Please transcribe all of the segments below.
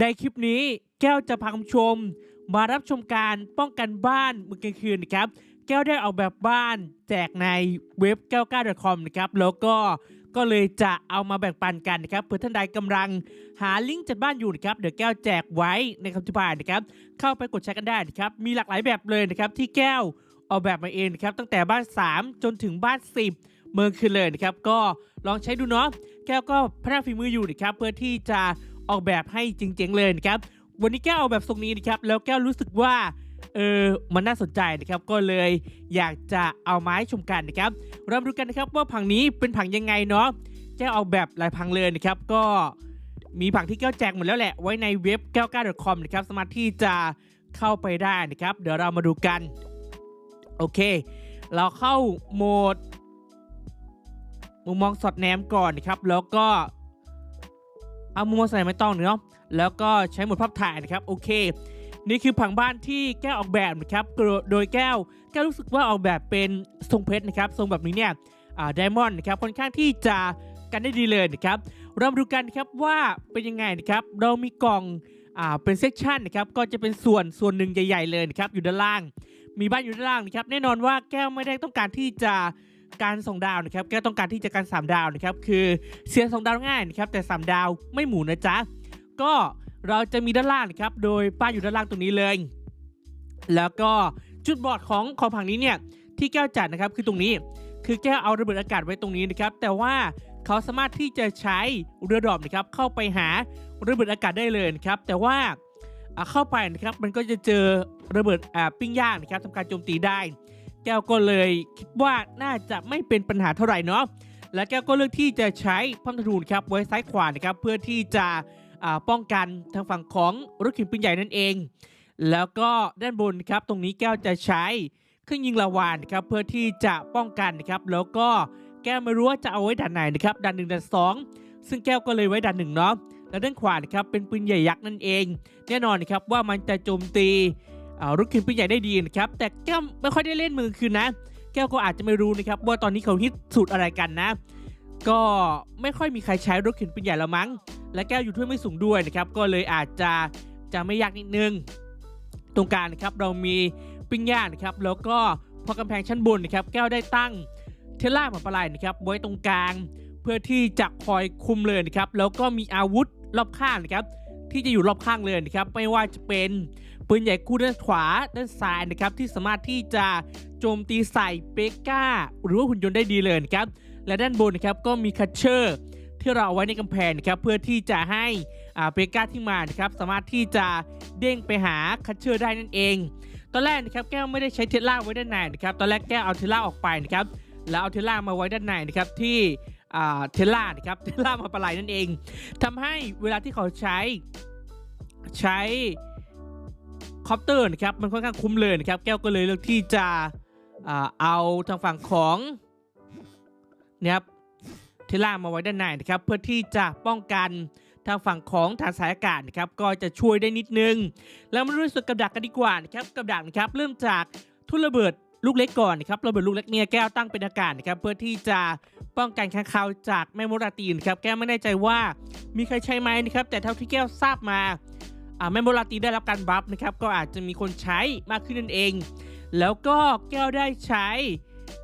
ในคลิปนี้แก้วจะพาคุณชม มารับชมการป้องกันบ้านเมื่อกลางคืนนะครับ แก้วได้ออกแบบบ้านแจกในเว็บแก้วก้า .com นะครับ แล้วก็ก็เลยจะเอามาแบ่งปันกันนะครับเพื่อท่านใดกำลังหาลิงก์จัดบ้านอยู่นะครับเดี๋ยวแก้วแจกไว้ในคำอธิบายนะครับ เข้าไปกดใช้กันได้นะครับ มีหลากหลายแบบเลยนะครับ ที่แก้วออกแบบมาเองนะครับ ตั้งแต่บ้าน 3 จนถึงบ้าน 10 เมืองคืนเลยนะครับ ก็ลองใช้ดูเนาะแก้วก็พัฒนาฝีมืออยู่นะครับเพื่อที่จะ ออกแบบให้จริงๆเลยนะครับวันนี้แก้วเอาแบบทรงนี้นะครับแล้วแก้วรู้สึกว่าเออมันน่าสนใจนะครับก็เลยอยากจะเอาไม้ชมกันนะครับเรามาดูกันนะครับว่าผังนี้เป็นผังยังไงเนาะแก้วเอาแบบหลายผังเลยนะครับก็มีผังที่แก้วแจกหมดแล้วแหละไว้ในเว็บแก้วก้า .com นะครับสามารถที่จะเข้าไปได้นะครับ เดี๋ยวเรามาดูกันโอเค เราเข้าโหมดมุมมองสอดแนมก่อนนะครับ แล้วก็ เอามุมมองสไลด์ไม่ต้องเนาะแล้วก็ใช้หมดภาพถ่ายนะครับโอเคนี่คือผังบ้านที่แก้วออกแบบนะครับ โดยแก้วแก้วรู้สึกว่าออกแบบเป็นทรงเพชรนะครับ ทรงแบบนี้เนี่ยไดมอนด์นะครับ ค่อนข้างที่จะกันได้ดีเลยนะครับ เรามาดูกันครับว่าเป็นยังไงนะครับ เรามีกล่องอ่าเป็นเซกชันนะครับ ก็จะเป็นส่วนส่วนหนึ่งใหญ่ ๆ เลยนะครับ อยู่ด้านล่าง มีบ้านอยู่ด้านล่างนะครับ แน่นอนว่าแก้วไม่ได้ต้องการที่จะ การส่งดาวนะครับแกต้องการที่จะการสามดาวนะครับคือเสียงสองดาวง่ายนะครับแต่สามดาวไม่หมุนนะจ๊ะก็เราจะมีด้านล่างนะครับโดยป้ายอยู่ด้านล่างตรงนี้เลย แล้วก็จุดบอดของของผังนี้เนี่ยที่แก้วจัดนะครับคือตรงนี้คือแก้วเอาระเบิดอากาศไว้ตรงนี้นะครับแต่ว่าเขาสามารถที่จะใช้เรือดรอปนะครับเข้าไปหาระเบิดอากาศได้เลยนะครับแต่ว่าเข้าไปนะครับมันก็จะเจอระเบิดปิ้งย่างนะครับทำการโจมตีได้ ก้วก็เลยคิดว่าน่าจะไม่เป็นปัญหาเท่าไหร่เนาะและแก้วก็เลือกที่จะใช้พัมธนูนครับไว้ซ้ายขวานะครับเพื่อที่จะป้องกันทางฝั่งของรถเข็นปืนใหญ่นั่นเอง แล้วก็ด้านบนครับตรงนี้แก้วจะใช้เครื่องยิงลาวานครับเพื่อที่จะป้องกันนะครับแล้วก็แก้วไม่รู้ว่าจะเอาไว้ด่านไหนนะครับด่านหนึ่งด่านสองซึ่งแก้วก็เลยไว้ด่านหนึ่งเนาะแล้วด้านขวานะครับเป็นปืนใหญ่ยักษ์นั่นเอง แน่นอนนะครับว่ามันจะโจมตี อ่ารถเข็นปืนใหญ่ได้ดีนะครับ แต่แก้วไม่ค่อยได้เล่นมือคืนนะ แก้วก็อาจจะไม่รู้นะครับว่าตอนนี้เขาฮิตสูตรอะไรกันนะ ก็ไม่ค่อยมีใครใช้รถเข็นปืนใหญ่แล้วมั้ง และแก้วอยู่ด้วยไม่สูงด้วยนะครับ ก็เลยอาจจะจะไม่ยากนิดนึง ตรงกลางนะครับเรามีปิ้งย่างนะครับ แล้วก็พอกำแพงชั้นบนนะครับ แก้วได้ตั้งเทล่าหมาปลายนะครับไว้ตรงกลาง เพื่อที่จะคอยคุมเลยนะครับ แล้วก็มีอาวุธรอบข้างนะครับ ที่จะอยู่รอบข้างเลยนะครับ ไม่ว่าจะเป็น ปืนใหญ่คู่ด้านขวาด้านซ้ายนะครับที่สามารถที่จะโจมตีใส่เปก้า หรือว่าหุ่นยนต์ได้ดีเลยนะครับและด้านบนนะครับก็มีคัตเชอร์ที่เราเอาไว้ในกำแพงนะครับเพื่อที่จะให้เปก้าที่มานะครับสามารถที่จะเด้งไปหาคัตเชอร์ได้นั่นเอง ตอนแรกนะครับแก้วไม่ได้ใช้เทสลาไว้ด้านในนะครับตอนแรกแก้วเอาเทสลาออกไปนะครับแล้วเอาเทสลามาไว้ด้านในนะครับที่เทสลานะครับเทสลามาปลายนั่นเองทำให้เวลาที่เขาใช้ใช้ คอปเตอร์นะครับมันค่อนข้างคุ้มเลยนะครับแก้วก็เลยเลือกที่จะเอาทางฝั่งของนะครับเทล่ามาไว้ด้านในนะครับเพื่อที่จะป้องกันทางฝั่งของฐานสายอากาศนะครับก็จะช่วยได้นิดนึง แล้วมาดูส่วนกับดักกันดีกว่านะครับกับดักนะครับเริ่มจากทุ่นระเบิดลูกเล็กก่อนนะครับระเบิดลูกเล็กเนี่ยแก้วตั้งเป็นอากาศนะครับเพื่อที่จะป้องกันค้างคาวจากแม่มดราตีนครับแก้วไม่แน่ใจว่ามีใครใช้ไหมนะครับแต่เท่าที่แก้วทราบมา แม่มดราตีได้รับการบัฟนะครับก็อาจจะมีคนใช้มากขึ้นนั่นเอง แล้วก็แก้วได้ใช้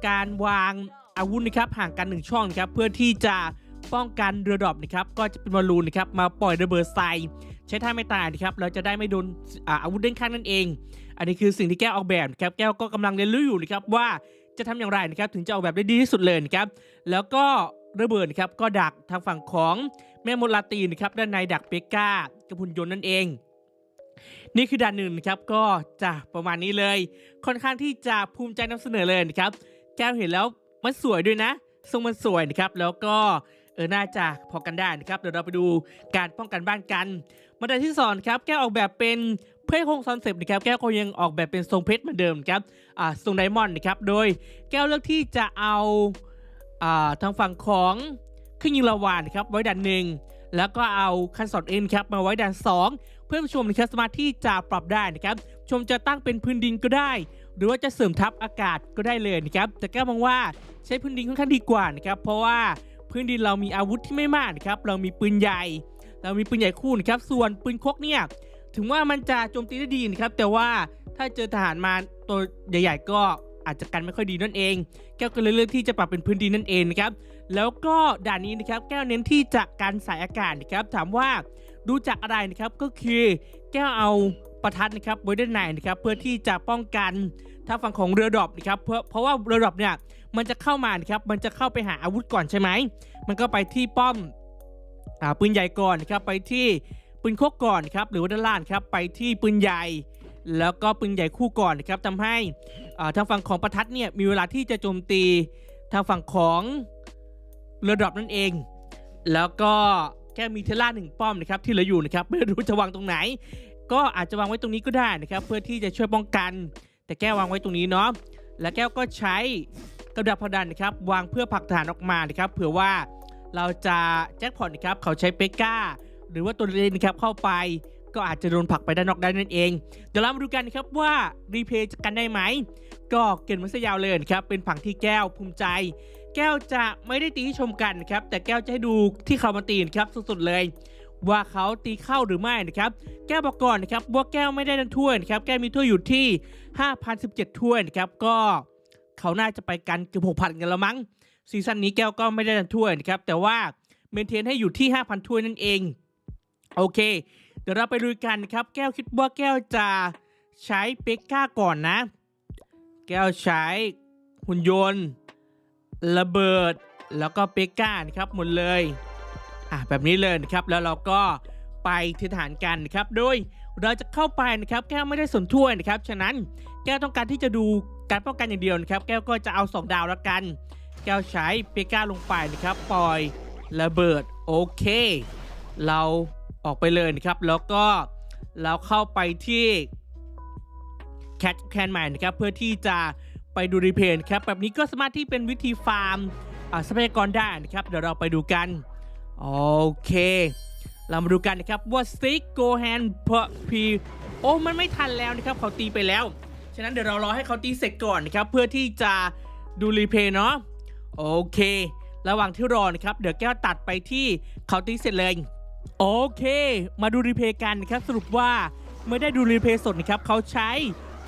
การวางอาวุธนะครับห่างกันหนึ่งช่องนะครับเพื่อที่จะป้องกันเรือดรอปนะครับก็จะเป็นบอลลูนนะครับมาปล่อยระเบิดใส่ใช้ท่าไม่ตายนะครับเราจะได้ไม่โดนอาวุธเด้งข้างนั่นเอง อันนี้คือสิ่งที่แก้วออกแบบนะครับแก้วก็กำลังเรียนรู้อยู่นะครับว่าจะทำอย่างไรนะครับถึงจะออกแบบได้ดีที่สุดเลยนะครับแล้วก็ระเบิดนะครับก็ดักทางฝั่งของแม่มดลาตีนนะครับด้านในดักเปก้ากับหุ่นยนต์นั่นเอง นี่คือด่านหนึ่งครับก็จะประมาณนี้เลย ค่อนข้างที่จะภูมิใจนำเสนอเลยนะครับ แก้วเห็นแล้วมันสวยด้วยนะ ทรงมันสวยนะครับ แล้วก็เออน่าจะพอกันได้นะครับ เดี๋ยวเราไปดูการป้องกันบ้านกันมาด้านที่สองครับ แก้วออกแบบเป็นเพื่อคงคอนเซปต์นะครับ แก้วก็ยังออกแบบเป็นทรงเพชรเหมือนเดิมครับอ่าทรงไดมอนด์นะครับ โดยแก้วเลือกที่จะเอาอ่าทางฝั่งของเครื่องยิงลาวานะครับไว้ด้านหนึ่งแล้วก็เอาคันสอดเอ็นครับมาไว้ด้านสอง เพื่อให้ผู้ชมนะครับสามารถที่จะปรับได้นะครับชมจะตั้งเป็นพื้นดินก็ได้ หรือว่าจะเสริมทับอากาศก็ได้เลยนะครับแต่แก้วมองว่าใช้พื้นดินค่อนข้างดีกว่านะครับเพราะว่าพื้นดินเรามีอาวุธที่ไม่มากนะครับเรามีปืนใหญ่ เรามีปืนใหญ่คู่นะครับส่วนปืนคกเนี่ยถึงว่ามันจะโจมตีได้ดีนะครับแต่ว่าถ้าเจอทหารมาตัวใหญ่ๆก็อาจจะกันไม่ค่อยดีนั่นเอง แก้วก็เลยเลือกที่จะปรับเป็นพื้นดินนั่นเองนะครับแล้วก็ด่านนี้นะครับแก้วเน้นที่จะการสายอากาศนะครับถามว่า ดูจากอะไรนะครับก็คือแก้วเอาประทัดนะครับไว้ด้านในนะครับเพื่อที่จะป้องกันทางฝั่งของเรือดรอปนะครับเพราะเพราะว่าเรือดรอปเนี่ยมันจะเข้ามานะครับมันจะเข้าไปหาอาวุธก่อนใช่ไหมมันก็ไปที่ป้อมอาปืนใหญ่ก่อนนะครับไปที่ปืนคกก่อนครับหรือว่าด้านล่างครับไปที่ปืนใหญ่แล้วก็ปืนใหญ่คู่ก่อนนะครับทำให้ทางฝั่งของประทัดเนี่ยมีเวลาที่จะโจมตีทางฝั่งของเรือดรอปนั่นเอง แล้วก็ แค่มีเทล่าหนึ่งป้อมนะครับที่เหลืออยู่นะครับไม่รู้จะวางตรงไหน ก็อาจจะวางไว้ตรงนี้ก็ได้นะครับเพื่อที่จะช่วยป้องกัน แต่แก้ววางไว้ตรงนี้เนาะและแก้วก็ใช้กระดับพดันนะครับวางเพื่อผลักฐานออกมานะครับเผื่อว่าเราจะแจ็คพอตนะครับเขาใช้เปกก้า หรือว่าตัวเลนนะครับเข้าไปก็อาจจะโดนผลักไปด้านนอกได้นั่นเอง เดี๋ยวเรามาดูกันนะครับว่ารีเพย์จะกันได้ไหม ก็เกินมาซะยาวเลยนะครับ เป็นผังที่แก้วภูมิใจ แก้วจะไม่ได้ตีให้ชมกันนะครับ แต่แก้วจะให้ดูที่เขามาตีนครับสุดๆเลย ว่าเขาตีเข้าหรือไม่นะครับ แก้วบอกก่อนนะครับว่าแก้วไม่ได้ดันถ้วยนะครับ แก้วมีถ้วยอยู่ที่ 5,017 ถ้วยนะครับ ก็เขาน่าจะไปกันเกือบ6,000 กันแล้วมั้ง ซีซั่นนี้แก้วก็ไม่ได้ดันถ้วยนะครับ แต่ว่าเมนเทนให้อยู่ที่ 5,000 ถ้วยนั่นเอง โอเค เดี๋ยวเราไปดูกันนะครับ แก้วคิดว่าแก้วจะใช้เปกก้าก่อนนะ แก้วใช้หุ่นยนต์ ระเบิดแล้วก็เปกก้านะครับหมดเลยอะแบบนี้เลยนะครับแล้วเราก็ไปที่ฐานกันนะครับโดยเราจะเข้าไปนะครับแก้วไม่ได้สนถ้วยนะครับฉะนั้นแก้วต้องการที่จะดูการป้องกันอย่างเดียวนะครับ แก้วก็จะเอา 2 ดาวแล้วกัน แก้วใช้เปก้าลงไปนะครับปล่อยระเบิดโอเค เราออกไปเลยนะครับ แล้วก็เราเข้าไปที่แคทแคนใหม่นะครับเพื่อที่จะ ไปดูรีเพย์นครับแบบนี้ก็สามารถที่เป็นวิธีฟาร์มอ่าทรัพยากรได้นะครับเดี๋ยวเราไปดูกัน โอเค เรามาดูกันนะครับว่าซิกโกแฮนเพอพีโอ้มันไม่ทันแล้วนะครับเขาตีไปแล้ว ฉะนั้นเดี๋ยวเรารอให้เขาตีเสร็จก่อนนะครับเพื่อที่จะดูรีเพย์เนาะโอเค ระหว่างที่รอนะครับเดี๋ยวแก้วตัดไปที่เขาตีเสร็จเลยโอเค มาดูรีเพย์กันนะครับสรุปว่าไม่ได้ดูรีเพย์สดนะครับเขาใช้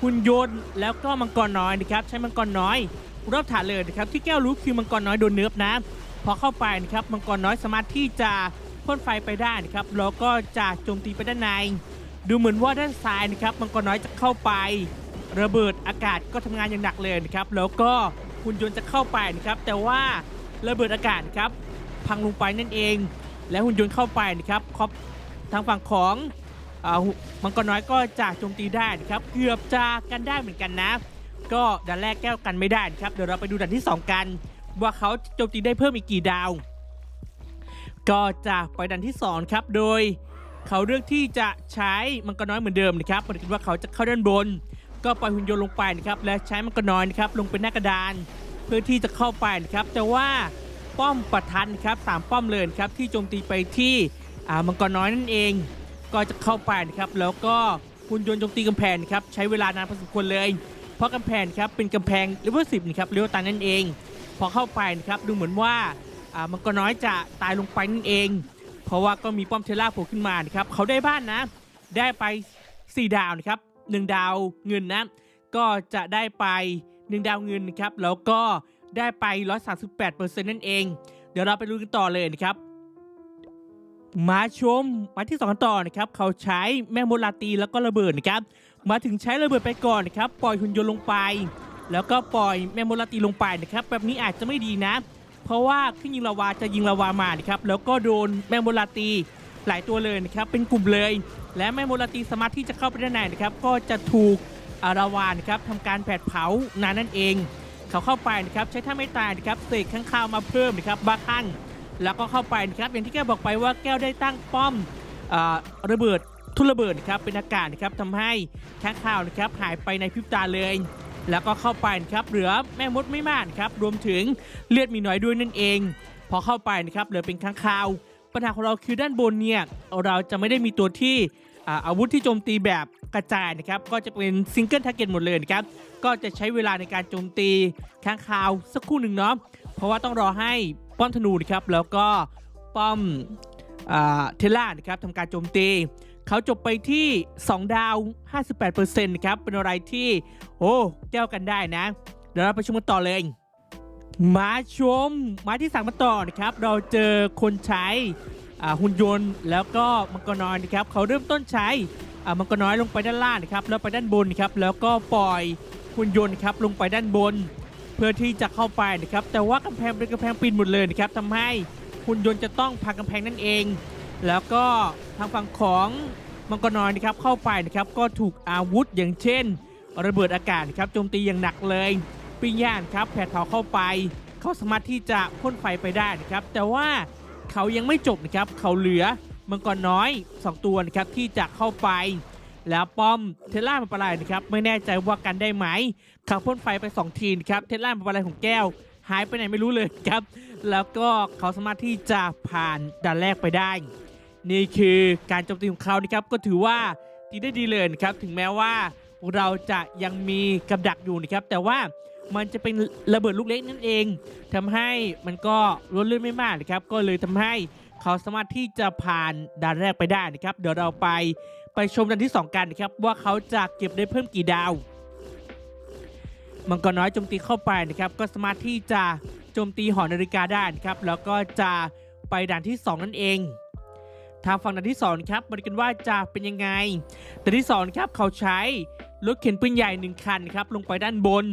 หุ่นยนต์แล้วก็มังกรน้อยนะครับใช้มังกรน้อย รอบฐานเลยนะครับที่แก้วรู้คือมังกรน้อยโดนเนิร์ฟนะพอเข้าไปนะครับมังกรน้อยสามารถที่จะพ่นไฟไปได้นะครับแล้วก็จะโจมตีไปด้านใน ดูเหมือนว่าด้านซ้ายนะครับมังกรน้อยจะเข้าไป ระเบิดอากาศก็ทำงานอย่างหนักเลยนะครับแล้วก็หุ่นยนต์จะเข้าไปนะครับแต่ว่าระเบิดอากาศครับพังลงไปนั่นเอง และหุ่นยนต์เข้าไปนะครับครอบทางฝั่งของ มังกรน้อยก็จะโจมตีได้นะครับ เกือบจะกันได้เหมือนกันนะ ก็ด่านแรกแก้วกันไม่ได้นะครับ เดี๋ยวเราไปดูด่านที่ 2 กัน ว่าเขาโจมตีได้เพิ่มอีกกี่ดาว ก็จะไปด่านที่ 2 ครับ โดย เขาเลือกที่จะใช้มังกรน้อยเหมือนเดิมนะครับปฏิคิดว่าเขาจะเข้าด้านบน ก็ปล่อยหุ่นยนต์ลงไปนะครับและใช้มังกรน้อยนะครับลงเป็นหน้ากระดาน เพื่อที่จะเข้าไปนะครับแต่ว่าป้อมประทันครับสามป้อมเลยนครับที่โจมตีไปที่มังกรน้อยนั่นเอง ก็จะเข้าไปนะครับแล้วก็หุ่นยนต์โจมตีกำแพงครับใช้เวลานานพอสมควรเลย เพราะกำแพงครับเป็นกำแพงเลเวลสิบนะครับเลเวลตันนั่นเอง พอเข้าไปนะครับดูเหมือนว่าอ่ามังกรน้อยจะตายลงไปนั่นเอง เพราะว่าก็มีป้อมเทล่าโผล่ขึ้นมานะครับเขาได้บ้านนะ ได้ไป 4 ดาวนะครับ1ดาวเงินนะก็จะได้ไป 1 ดาวเงินนะครับแล้วก็ได้ไป 138%นั่นเอง เดี๋ยวเราไปดูกันต่อเลยนะครับ มาชมมาที่สองกันต่อนะครับเขาใช้แม่มดลาตีแล้วก็ระเบิดนะครับมาถึงใช้ระเบิดไปก่อนนะครับปล่อยหุ่นยนต์ลงไป แล้วก็ปล่อยแม่มดลาตีลงไปนะครับแบบนี้อาจจะไม่ดีนะ เพราะว่าขึ้นยิงลาวาจะยิงลาวามานะครับแล้วก็โดนแม่มดลาตีหลายตัวเลยนะครับเป็นกลุ่มเลย และแม่มดลาตีสามารถที่จะเข้าไปด้านในนะครับก็จะถูกอาลาวานครับทำการแผดเผานานนั่นเอง เขาเข้าไปนะครับใช้ท่าไม่ตายนะครับเสกข้างคาวมาเพิ่มนะครับบาคลั่ง แล้วก็เข้าไปนะครับอย่างที่แกบอกไปว่าแก้วได้ตั้งป้อมอระเบิดทุนระเบิดนะครับเป็นอากาศนะครับทำให้ข้างข่าวนะครับหายไปในพริบตาเลย แล้วก็เข้าไปนะครับเหลือแม่มดไม่มานครับรวมถึงเลือดมีน้อยด้วยนั่นเอง พอเข้าไปนะครับเหลือเป็นข้างข่าว ปัญหาของเราคือด้านบนเนี่ยเราจะไม่ได้มีตัวที่อาอาวุธที่โจมตีแบบกระจายนะครับก็จะเป็นซิงเกิลทาร์เก็ตหมดเลยนะครับก็จะใช้เวลาในการโจมตีข้างข่าวสักครู่หนึ่งเนาะเพราะว่าต้องรอให้ ป้อมธนูนะครับแล้วก็ป้อมเทสลานะครับทำการโจมตีเขาจบไปที่ 2 ดาว 58%นะครับเป็นอะไรที่โอ้แก้วกันได้นะ เดี๋ยวเราไปชมกันต่อเลยมาชมมาที่สั่งมาต่อนะครับ เราเจอคนใช้หุ่นยนต์แล้วก็มังกรน้อยนะครับเขาเริ่มต้นใช้มังกรน้อยลงไปด้านล่างนะครับแล้วไปด้านบนนะครับแล้วก็ปล่อยหุ่นยนต์ครับลงไปด้านบน เพื่อที่จะเข้าไปนะครับแต่ว่ากำแพงเป็นกำแพงปีนหมดเลยนะครับทำให้หุ่นยนต์จะต้องพังกำแพงนั่นเอง แล้วก็ทางฝั่งของมังกรน้อยนะครับเข้าไปนะครับก็ถูกอาวุธอย่างเช่น ระเบิดอากาศนะครับโจมตีอย่างหนักเลยปิ้งย่างครับแผดเผาเข้าไป เขาสามารถที่จะพ่นไฟไปได้นะครับแต่ว่าเขายังไม่จบนะครับเขาเหลือมังกรน้อย 2 ตัวนะครับที่จะเข้าไป แล้วป้อมเทล่ามันปลาดนะครับไม่แน่ใจว่ากันได้ไหมเขาพ่นไฟไป 2 ทีนะครับเทล่ามันปลาดของแก้ว หายไปไหนไม่รู้เลยครับ แล้วก็เขาสามารถที่จะผ่านด่านแรกไปได้ นี่คือการโจมตีของเขานะครับก็ถือว่าดีได้ดีเลยนะครับถึงแม้ว่าเราจะยังมีกับดักอยู่นะครับแต่ว่ามันจะเป็นระเบิดลูกเล็กนั่นเองทำให้มันก็ลดเลื่อนไม่มากนะครับ ก็เลยทำให้เขาสามารถที่จะผ่านด่านแรกไปได้นะครับ เดี๋ยวเราไป ไปชมด่านที่ 2 กันนะครับว่าเขาจะเก็บได้เพิ่มกี่ดาว มังกรน้อยโจมตีเข้าไปนะครับก็สามารถที่จะโจมตีหอนาฬิกาได้นะครับแล้วก็จะไปด่านที่ 2 นั่นเอง ทางฝั่งด่านที่2ครับมาดูกันว่าจะเป็นยังไงด่านที่2ครับเขาใช้รถเข็นปืนใหญ่หนึ่งคันครับลงไปด้านบน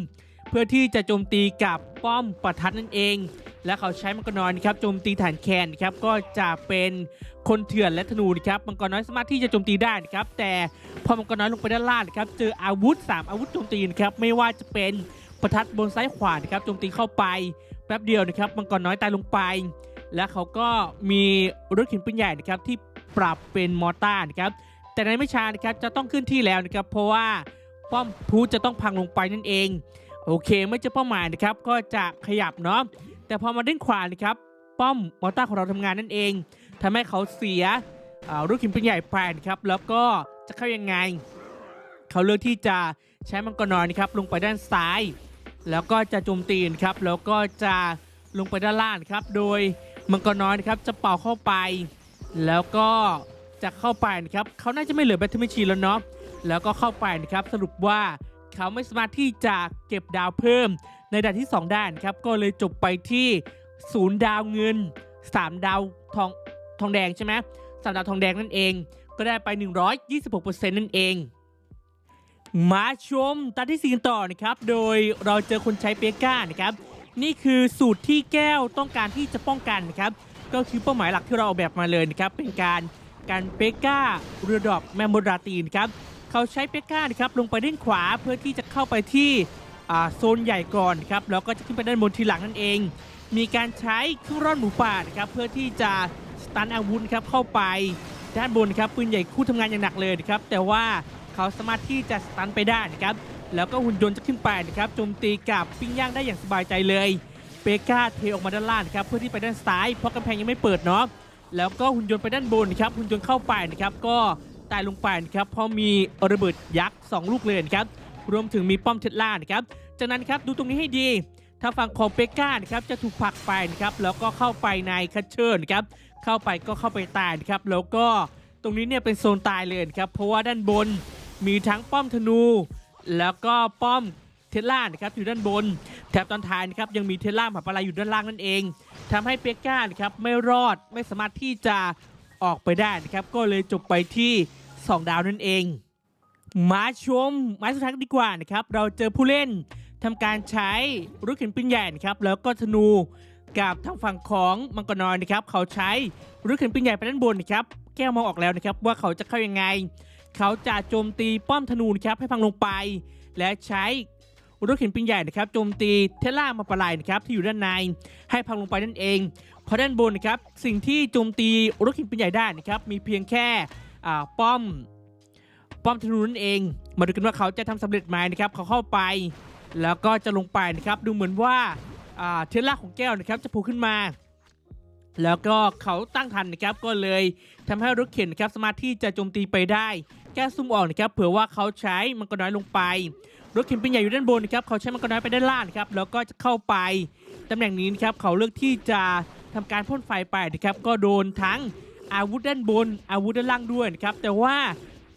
เพื่อที่จะโจมตีกับป้อมประทัดนั่นเอง และเขาใช้มังกรน้อยนะครับโจมตีฐานแคนนะครับก็จะเป็นคนเถื่อนและธนูนะครับมังกรน้อยสามารถที่จะโจมตีได้นะครับแต่พอมังกรน้อยลงไปด้านล่างนะครับเจออาวุธ 3 อาวุธโจมตีนะครับไม่ว่าจะเป็นประทัดบนซ้ายขวานะครับโจมตีเข้าไปแป๊บเดียวนะครับมังกรน้อยตายลงไป และเขาก็มีรถเข็นปืนใหญ่นะครับที่ปรับเป็นมอร์ตาร์นะครับแต่ในไม่ช้านะครับจะต้องขึ้นที่แล้วนะครับเพราะว่าป้อมพูจะต้องพังลงไปนั่นเอง โอเคไม่เจอเป้าหมายนะครับก็จะขยับเนาะ แต่พอมาด้านขวานะครับ ป้อมมอร์ตาร์ของเราทำงานนั่นเองทำให้เขาเสียอ่ารถเข็นปืนใหญ่ไปนะครับ แล้วก็จะเข้ายังไง เขาเลือกที่จะใช้มังกรน้อยนะครับลงไปด้านซ้าย แล้วก็จะโจมตีนครับ แล้วก็จะลงไปด้านล่างครับ โดยมังกรน้อยนะครับจะเป่าเข้าไป แล้วก็จะเข้าไปนะครับเขาน่าจะไม่เหลือแบตเตอรี่ชีแล้วเนาะแล้วก็เข้าไปนะครับสรุปว่าเขาไม่สามารถที่จะเก็บดาวเพิ่ม ในด่านที่ 2 ด้นครับก็เลยจบไปที่ศูนย์ดาวเงิน 3 ดาวทองทองแดงใช่ไหมสามดาวทองแดงนั่นเอง ก็ได้ไป 126%นั่นเอง มาชมตอนที่สี่กันต่อนะครับ โดยเราเจอคนใช้เปก้านะครับ นี่คือสูตรที่แก้วต้องการที่จะป้องกันนะครับ ก็คือเป้าหมายหลักที่เราออกแบบมาเลยนะครับ เป็นการการเปก้าเรือดอกแมมโมราตีนครับ เขาใช้เปก้านะครับลงไปด้านขวาเพื่อที่จะเข้าไปที่ โซนใหญ่ก่อนครับแล้วก็จะขึ้นไปด้านบนทีหลังนั่นเอง มีการใช้เครื่องร่อนหมูป่านะครับเพื่อที่จะสตันอาวุธครับเข้าไปด้านบนครับปืนใหญ่คู่ทำงานอย่างหนักเลยนะครับแต่ว่าเขาสามารถที่จะสตันไปได้นะครับแล้วก็หุ่นยนต์จะขึ้นไปนะครับโจมตีกับปิ้งย่างได้อย่างสบายใจเลยเปก้าเทออกมาด้านล่างครับเพื่อที่ไปด้านซ้ายเพราะกำแพงยังไม่เปิดเนาะแล้วก็หุ่นยนต์ไปด้านบนครับหุ่นยนต์เข้าไปนะครับก็ตายลงไปนะครับเพราะมีระเบิดยักษ์สองลูกเลยครับ รวมถึงมีป้อมเทสลานะครับ จากนั้นครับดูตรงนี้ให้ดีถ้าฝั่งของเปก้านะครับจะถูกผลักไปนะครับแล้วก็เข้าไปในคัตเชอร์นะครับเข้าไปก็เข้าไปตายนะครับแล้วก็ตรงนี้เนี่ยเป็นโซนตายเลยครับเพราะว่าด้านบนมีทั้งป้อมธนู แล้วก็ป้อมเทสลานะครับอยู่ด้านบน แถบตอนท้ายนะครับยังมีเทสลาหมาปลาอยู่ด้านล่างนั่นเองทำให้เปก้านะครับไม่รอดไม่สามารถที่จะออกไปได้นะครับก็เลยจบไปที่ 2 ดาวนั่นเอง มาชมไม้สุดท้ายกันดีกว่านะครับ เราเจอผู้เล่นทำการใช้รถเข็นปืนใหญ่นะครับ แล้วก็ธนูกับทางฝั่งของมังกรน้อยนะครับ เขาใช้รถเข็นปืนใหญ่ไปด้านบนนะครับ แก้วมองออกแล้วนะครับ ว่าเขาจะเข้ายังไง เขาจะโจมตีป้อมธนูนะครับให้พังลงไป และใช้รถเข็นปืนใหญ่นะครับโจมตีเทสลามาปลายนะครับที่อยู่ด้านในให้พังลงไปนั่นเองเพราะด้านบนนะครับสิ่งที่โจมตีรถเข็นปืนใหญ่ได้นะครับมีเพียงแค่ป้อม ป้อมธนูนั่นเอง มาดูกันว่าเขาจะทำสำเร็จไหมนะครับเขาเข้าไป แล้วก็จะลงไปนะครับ ดูเหมือนว่าเทสลาของแก้วนะครับจะโผล่ขึ้นมา แล้วก็เขาตั้งทันนะครับก็เลยทำให้รถเข็นนะครับสามารถที่จะโจมตีไปได้ แก้ซุ่มออกนะครับเผื่อว่าเขาใช้มังกรน้อยลงไป รถเข็นเป็นใหญ่อยู่ด้านบนนะครับเขาใช้มังกรน้อยไปด้านล่างนะครับแล้วก็จะเข้าไปตำแหน่งนี้นะครับเขาเลือกที่จะทำการพ่นไฟไปนะครับก็โดนทั้งอาวุธด้านบนอาวุธด้านล่างด้วยนะครับแต่ว่า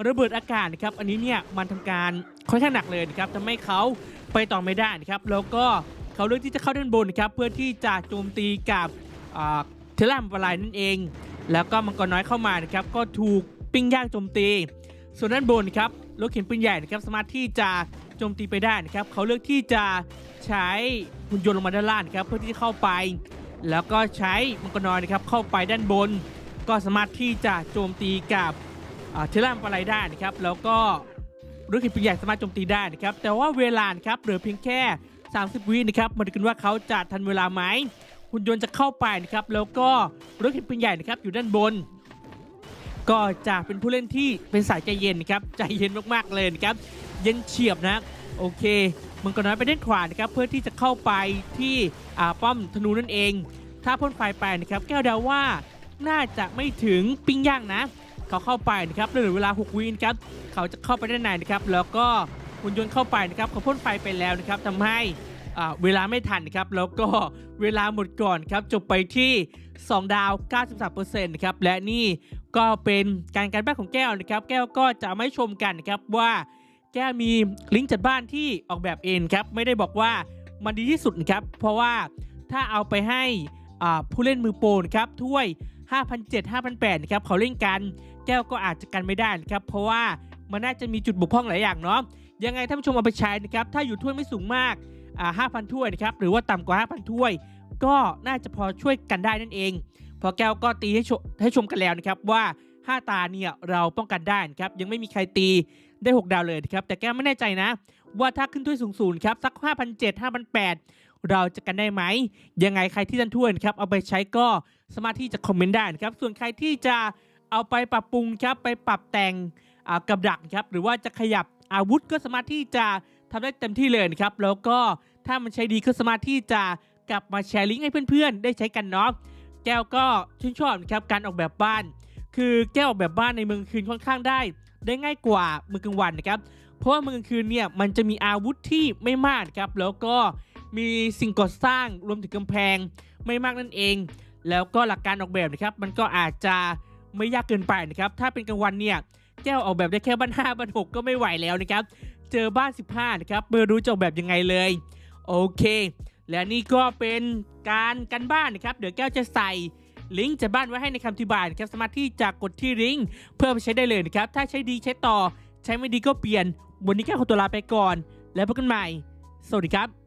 ระเบิดอากาศนะครับอันนี้เนี่ยมันทำการค่อนข้างหนักเลยนะครับทำให้เขาไปต่อไม่ได้นะครับแล้วก็เขาเลือกที่จะเข้าด้านบนนะครับเพื่อที่จะโจมตีกับเทเลมปลายนั่นเอง แล้วก็มังกรน้อยเข้ามานะครับก็ถูกปิ้งย่างโจมตี ส่วนด้านบนครับรถเข็นปืนใหญ่นะครับสามารถที่จะโจมตีไปได้นะครับเขาเลือกที่จะใช้หุ่นยนต์ลงมาด้านล่างนะครับเพื่อที่จะเข้าไป แล้วก็ใช้มังกรน้อยนะครับเข้าไปด้านบน ก็สามารถที่จะโจมตีกับ เทเลมปลายได้นะครับ แล้วก็รถเข็นปืนใหญ่สามารถโจมตีได้นะครับ แต่ว่าเวลานครับเหลือเพียงแค่ 30 วินะครับ มาดูกันว่าเขาจะทันเวลาไหมหุ่นยนต์จะเข้าไปนะครับ แล้วก็รถเข็นปืนใหญ่นะครับอยู่ด้านบน ก็จะเป็นผู้เล่นที่เป็นสายใจเย็นนะครับ ใจเย็นมากๆเลยนะครับ เย็นเฉียบนะ โอเคมังกรน้อยไปด้านขวานะครับ เพื่อที่จะเข้าไปที่ป้อมธนูนั่นเอง ถ้าพ่นไฟไปนะครับ แก้วดาว่าน่าจะไม่ถึงปิ้งย่างนะ เขาเข้าไปนะครับเหลือเวลา 6 วินครับเขาจะเข้าไปด้านในนะครับแล้วก็หุ่นยนต์เข้าไปนะครับเขาพ่นไฟไปแล้วนะครับทำให้เวลาไม่ทันนะครับแล้วก็เวลาหมดก่อนครับจบไปที่ 2 ดาว 93%นะครับและนี่ก็เป็นการการบ้านของแก้วนะครับ แก้วก็จะไม่ชมกันนะครับว่าแก้วมีลิงก์จัดบ้านที่ออกแบบเองครับไม่ได้บอกว่ามันดีที่สุดนะครับเพราะว่าถ้าเอาไปให้ผู้เล่นมือโปรนครับถ้วย5,700 5,800นะครับเขาเล่นกัน แก้วก็อาจจะกันไม่ได้นะครับ เพราะว่ามันน่าจะมีจุดบกพร่องหลายอย่างเนาะ ยังไงท่านผู้ชมเอาไปใช้นะครับ ถ้าอยู่ถ้วยไม่สูงมาก อ่า5,000 ถ้วยนะครับ หรือว่าต่ำกว่า 5,000 ถ้วย ก็น่าจะพอช่วยกันได้นั่นเอง พอแก้วก็ตีให้ชมให้ชมกันแล้วนะครับว่า 5 ตาเนี่ยเราป้องกันได้นะครับ ยังไม่มีใครตีได้ 6 ดาวเลยนะครับ แต่แก้วไม่แน่ใจนะ ว่าถ้าขึ้นถ้วยสูงๆครับสัก5,700 5,800เราจะกันได้ไหม ยังไงใครที่ทันถ้วยนะครับเอาไปใช้ก็สามารถที่จะคอมเมนต์ได้นะครับ ส่วนใครที่จะ เอาไปปรับปรุงครับไปปรับแต่งกับดักครับหรือว่าจะขยับอาวุธก็สามารถที่จะทำได้เต็มที่เลยนะครับแล้วก็ถ้ามันใช้ดีก็สามารถที่จะกลับมาแชร์ลิงก์ให้เพื่อนๆ ได้ใช้กันเนาะแก้วก็ชื่นชอบนะครับการออกแบบบ้าน คือแก้วออกแบบบ้านในเมืองคืนค่อนข้างได้ ได้ง่ายกว่าเมืองกลางวันนะครับเพราะว่าเมืองกลางคืนเนี่ยมันจะมีอาวุธที่ไม่มากครับแล้วก็มีสิ่งก่อสร้างรวมถึงกำแพงไม่มากนั่นเอง แล้วก็หลักการออกแบบนะครับมันก็อาจจะ ไม่ยากเกินไปนะครับ ถ้าเป็นกลางวันเนี่ยแก้วออกแบบได้แค่บ้าน5บ้าน6ก็ไม่ไหวแล้วนะครับ เจอบ้าน 15 นะครับไม่รู้จะออกแบบยังไงเลย โอเค และนี่ก็เป็นการกันบ้านนะครับ เดี๋ยวแก้วจะใส่ลิงก์จากบ้านไว้ให้ในคำอธิบายนะครับสามารถที่จะกดที่ลิงก์เพื่อไปใช้ได้เลยนะครับ ถ้าใช้ดีใช้ต่อ ใช้ไม่ดีก็เปลี่ยน วันนี้แก้วขอตัวลาไปก่อน แล้วพบกันใหม่ สวัสดีครับ